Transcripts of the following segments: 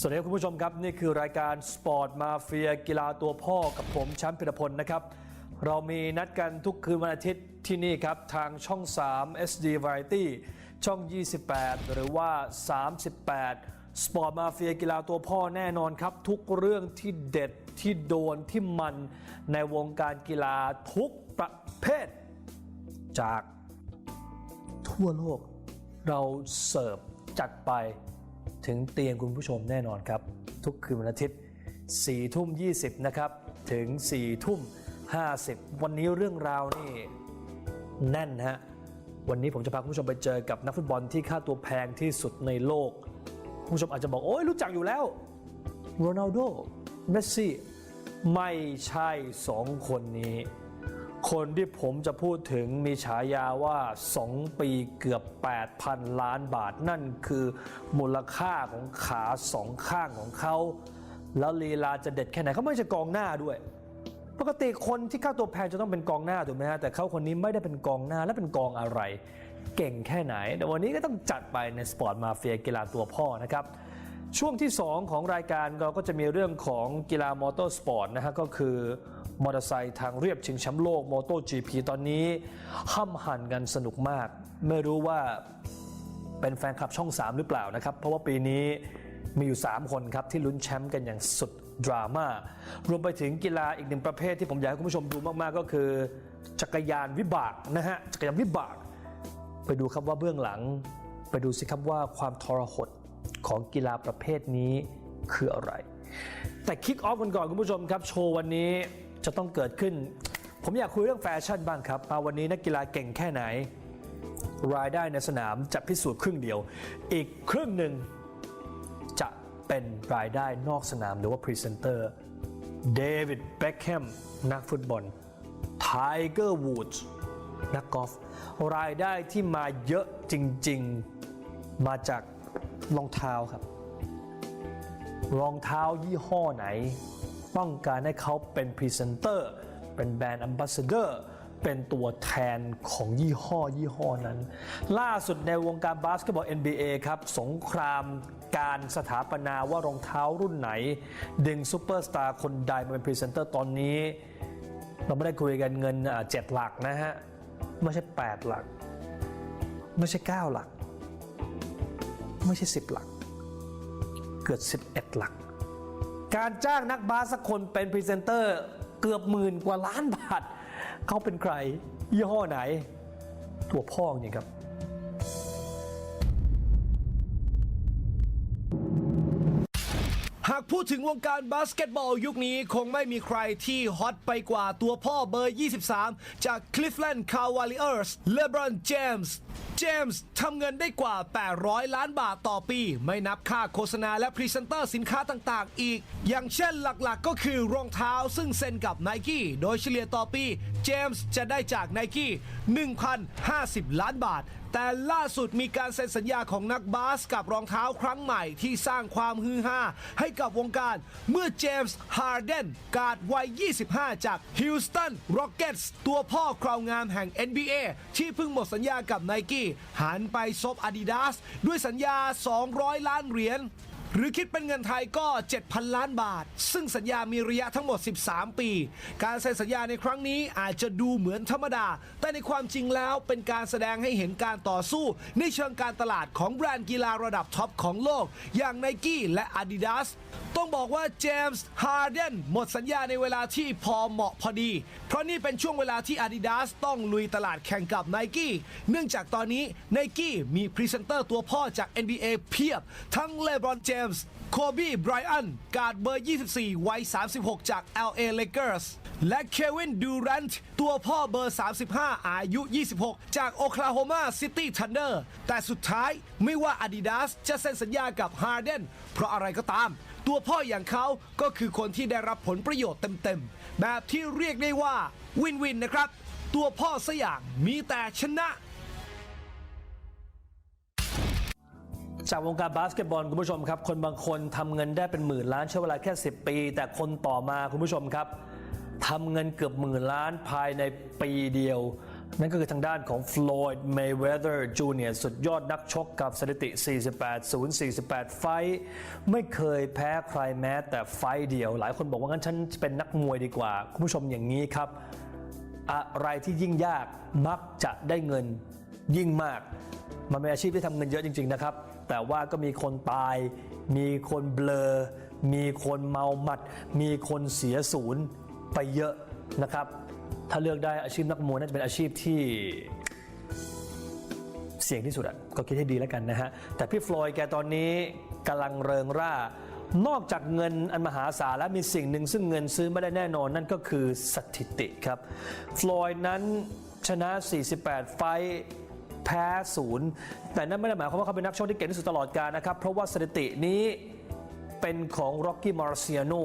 สวัสดีครับคุณผู้ชมครับ นี่คือรายการสปอร์ตมาเฟียกีฬาตัวพ่อกับผมแชมป์พิรพลนะครับ เรามีนัดกันทุกคืนวันอาทิตย์ที่นี่ครับ ทางช่อง 3 SD Variety ช่อง 28 หรือว่า 38 สปอร์ตมาเฟียกีฬาตัวพ่อแน่นอนครับ ทุกเรื่องที่เด็ดที่โดนที่มันในวงการกีฬาทุกประเภท จากทั่วโลกเราเสิร์ฟจัดไป ถึงเตียงคุณผู้ชมแน่นอนครับ ทุกคืนวันอาทิตย์4ทุ่ม 20 นะครับ ถึง4ทุ่ม 50 วันนี้เรื่องราวนี่แน่นฮะ วันนี้ผมจะพาคุณผู้ชมไปเจอกับนักฟุตบอลที่ค่าตัวแพงที่สุดในโลก คุณผู้ชมอาจจะบอก โอ้ยรู้จักอยู่แล้วโรนัลโดเมสซี่ไม่ใช่สองคนนี้ คนที่ผมจะพูดถึงมีฉายาว่า 2 ปีเกือบ 8,000 ล้านบาทนั่นคือมูลค่าของขาสองข้างของเขา แล้วลีลาจะเด็ดแค่ไหนเขาไม่ใช่กองหน้าด้วย ปกติคนที่ค่าตัวแพงจะต้องเป็นกองหน้าถูกไหมฮะแต่เขาคนนี้ไม่ได้เป็นกองหน้าและเป็นกองอะไร เก่งแค่ไหน แต่วันนี้ก็ต้องจัดไปในสปอร์ตมาเฟียกีฬาตัวพ่อนะครับช่วงที่ 2 ของรายการเราก็จะมีเรื่องของกีฬามอเตอร์สปอร์ตนะฮะก็คือ มอเตอร์ไซค์ทางเรียบชิงแชมป์โลก m o t o GP ตอนนี้ห้ำหั่นกันสนุกมาก ไม่รู้ว่าเป็นแฟนคลับช่อง 3 หรือเปล่านะครับ เพราะว่าปีนี้มีอยู่ 3 คนครับ ที่ลุ้นแชมป์กันอย่างสุดดราม่ารวมไปถึงกีฬาอีกหนึ่งประเภทที่ผมอยากให้คุณผู้ชมดูมากๆ ก็คือ จักรยานวิบากนะฮะจักรยานวิบาก ไปดูครับว่าเบื้องหลัง ไปดูสิครับว่าความทรหดของกีฬาประเภทนี้คืออะไร แต่คิกออฟกันก่อนคุณผู้ชมครับ โชว์วันนี้ จะต้องเกิดขึ้น ผมอยากคุยเรื่องแฟชั่นบ้างครับมาวันนี้นักกีฬาเก่งแค่ไหน รายได้ในสนามจะพิสูจน์ครึ่งเดียว อีกครึ่งหนึ่งจะเป็นรายได้นอกสนามหรือว่าพรีเซนเตอร์เดวิดเบคแฮมนักฟุตบอลไทเกอร์วูดส์นักกอล์ฟรายได้ที่มาเยอะจริง ๆ มาจากรองเท้าครับ รองเท้ายี่ห้อไหน ต้องการให้เขาเป็นพรีเซนเตอร์ เป็นแบรนด์ a อ b บ s สเดอร์เป็นตัวแทนของยี่ห้อยี่ห้อนั้น ล่าสุดในวงการบาสเกตบอล NBA ครับ สงครามการสถาปนาว่ารองเท้ารุ่นไหน ดึงซูเปอร์สตาร์คนใดมาเป็นพรีเซนเตอร์ตอนนี้ เราไม่ได้คุยกันเงินเจ็ดหลักนะฮะ ไม่ใช่ 8 หลัก ไม่ใช่ 9 หลัก ไม่ใช่ 10 หลัก เกือบ11 หลัก การจ้างนักบาสสักคนเป็นพรีเซนเตอร์เกือบหมื่นกว่าล้านบาท เขาเป็นใคร ยี่ห้อไหน ตัวพ่อจริงครับหากพูดถึงวงการบาสเกตบอลยุคนี้คงไม่มีใครที่ฮอตไปกว่าตัวพ่อเบอร์ 23 จาก Cleveland Cavaliers LeBron James เจมส์ จมส์ทำเงินได้กว่า 800 ล้านบาทต่อปี ไม่นับค่าโฆษณาและพรีเซนเตอร์สินค้าต่างๆ อีก อย่างเช่นหลักๆ ก็คือรองเท้าซึ่งเซ็นกับ n i กี้โดยเฉลี่ยต่อปี เจมส์จะได้จาก n i กี้1,050 ล้านบาท แต่ล่าสุดมีการเซ็นสัญญาของนักบาสกับรองเท้าครั้งใหม่ที่สร้างความฮือฮาให้กับวงการเมื่อเจมส์ฮาร์เดนการ์ดวัย 25 จากฮิลสตันร็อกเก็ตส์ตัวพ่อคราวงามแห่ง NBA ที่เพิ่งหมดสัญญากับไนกี้หันไปซบอาดิดาสด้วยสัญญา 200 ล้านเหรียญ หรือคิดเป็นเงินไทยก็ 7,000 ล้านบาท ซึ่งสัญญามีระยะทั้งหมด 13 ปี การเซ็นสัญญาในครั้งนี้อาจจะดูเหมือนธรรมดา แต่ในความจริงแล้วเป็นการแสดงให้เห็นการต่อสู้ ในเชิงการตลาดของแบรนด์กีฬาระดับท็อปของโลก อย่าง Nike และ Adidas ต้องบอกว่าเจมส์ฮาร์เดนหมดสัญญาในเวลาที่พอเหมาะพอดี เพราะนี่เป็นช่วงเวลาที่ Adidas ต้องลุยตลาดแข่งกับ n i กี้เนื่องจากตอนนี้ n i กี้มีพรีเซนเตอร์ตัวพ่อจาก NBA เพียบ ทั้งเลบรอนเจมส์ โคบีไบรอัน การ์ดเบอร์ 24 วัย 36 จาก LA Lakers และเควิน ดูรันต์ ตัวพ่อเบอร์ 35 อายุ 26 จากโอคลาโฮมาซิตี้ทันเดอร์แต่สุดท้ายไม่ว่า Adidas จะเซ็นสัญญากับฮาร์เดนเพราะอะไรก็ตาม ตัวพ่ออย่างเขาก็คือคนที่ได้รับผลประโยชน์เต็มๆ แบบที่เรียกได้ว่า วินวินนะครับ ตัวพ่อสอย่างมีแต่ชนะ จากวงการบาสเกตบอลคุณผู้ชมครับ คนบางคนทำเงินได้เป็นหมื่นล้านใช้เวลาแค่ 10 ปี แต่คนต่อมาคุณผู้ชมครับทำเงินเกือบหมื่นล้านภายในปีเดียว นั่นก็คือทางด้านของ Floyd Mayweather Jr. สุดยอดนักชกกับสถิติ 48 0 48 ไฟท์ไม่เคยแพ้ใครแม้แต่ไฟเดียว หลายคนบอกว่างั้นฉันเป็นนักมวยดีกว่า คุณผู้ชมอย่างนี้ครับ อะไรที่ยิ่งยากมักจะได้เงินยิ่งมาก มันเป็นอาชีพที่ทำเงินเยอะจริง ๆ นะครับ แต่ว่าก็มีคนตาย มีคนเบลอ มีคนเมาหมัด มีคนเสียศูนย์ไปเยอะนะครับ ถ้าเลือกได้อาชีพนักมวยน่าจะเป็นอาชีพที่เสี่ยงที่สุดอะก็คิดให้ดีแล้วกันนะฮะ แต่พี่ฟลอยแกตอนนี้กำลังเริงร่า นอกจากเงินอันมหาศาลและมีสิ่งหนึ่งซึ่งเงินซื้อไม่ได้แน่นอนนั่นก็คือสถิติครับ ฟลอยนั้นชนะ 48 ไฟ แพ้ศูนย์แต่นั่นไม่ได้หมายความว่าเขาเป็นนักชกที่เก่งที่สุดตลอดกาลนะครับ เพราะว่าสถิตินี้เป็นของร็อกกี้มาร์เซียโน49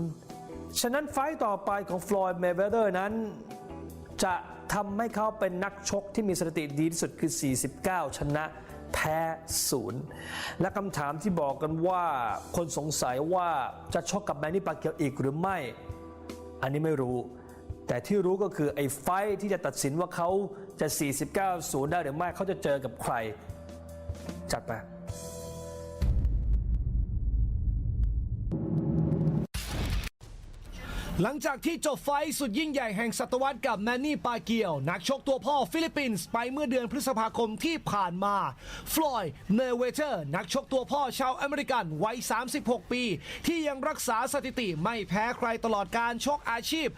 0 ฉะนั้นไฟต์ต่อไปของฟลอยด์เมเวเดอร์นั้น จะทำให้เขาเป็นนักชกที่มีสถิติดีที่สุดคือ 49 ชนะแพ้ศูนย์และคำถามที่บอกกันว่าคนสงสัยว่าจะชกกับแมนนี่ปาเกียวอีกหรือไม่ อันนี้ไม่รู้ แต่ที่รู้ก็คือไอ้ไฟที่จะตัดสินว่าเขาจะ 490 ได้หรือไม่เขาจะเจอกับใคร จัดไป หลังจากที่จบไฟท์สุดยิ่งใหญ่แห่งศตวรรษกับแมนนี่ปาเกียว นักชกตัวพ่อฟิลิปปินส์ไปเมื่อเดือนพฤษภาคมที่ผ่านมา ฟลอยด์เนเวเทอร์ นักชกตัวพ่อชาวอเมริกันวัย 36 ปี ที่ยังรักษาสถิติไม่แพ้ใครตลอดการชกอาชีพ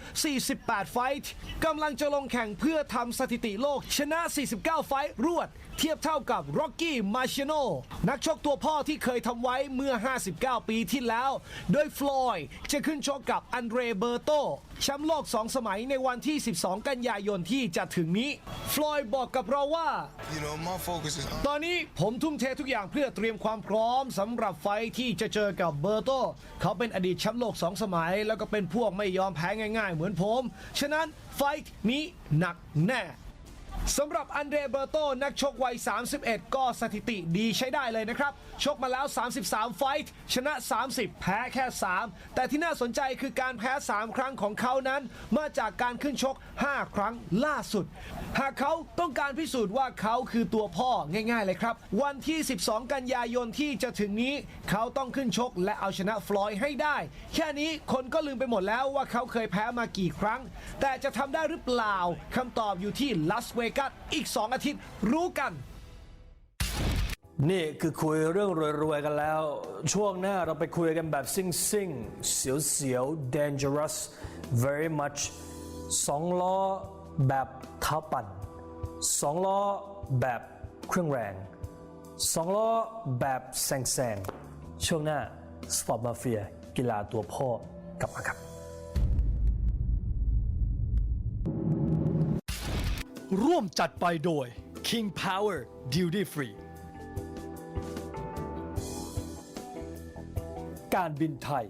48 ไฟท์กำลังจะลงแข่งเพื่อทำสถิติโลกชนะ 49 ไฟท์รวด เทียบเท่ากับร็อกกี้มาชโนนักชกตัวพ่อที่เคยทำไว้เมื่อ 59 ปีที่แล้ว โดยฟลอยด์จะขึ้นชกกับอันเดรเบอร์โตแชมป์โลก 2 สมัยในวันที่ 12 กันยายนที่จะถึงนี้ ฟลอยด์บอกกับเราว่า You know, my focus is ตอนนี้ผมทุ่มเททุกอย่างเพื่อเตรียมความพร้อมสำหรับไฟท์ที่จะเจอกับเบอร์โต เขาเป็นอดีตแชมป์โลก 2 สมัย แล้วก็เป็นพวกไม่ยอมแพ้ง่าย ๆ เหมือนผม ฉะนั้นไฟท์นี้หนักแน่ สำหรับอันเดรเบอร์โต นักชกวัย 31 ก็สถิติดีใช้ได้เลยนะครับ ชกมาแล้ว 33 ไฟท์ชนะ 30 แพ้แค่ 3 แต่ที่น่าสนใจคือการแพ้ 3 ครั้งของเขานั้น มาจากการขึ้นชก 5 ครั้งล่าสุด หากเขาต้องการพิสูจน์ว่าเขาคือตัวพ่อง่ายๆเลยครับ วันที่ 12 กันยายนที่จะถึงนี้ เขาต้องขึ้นชกและเอาชนะฟลอยด์ให้ได้ แค่นี้คนก็ลืมไปหมดแล้วว่าเขาเคยแพ้มากี่ครั้ง แต่จะทำได้หรือเปล่าคำตอบอยู่ที่ลาสเวกัสอีก 2 อาทิตย์ รู้กัน นี่คือคุยเรื่องรวยๆกันแล้ว ช่วงหน้าเราไปคุยกันแบบซิ่งซิ่งเสียวเสียวๆ dangerous very much สองล้อแบบเท้าปั่นสองล้อแบบเครื่องแรงสองล้อแบบแซงๆช่วงหน้า Sport Mafia กีฬาตัวพ่อกลับมาครับ ร่วมจัดไปโดย King Power Duty Free การบินไทย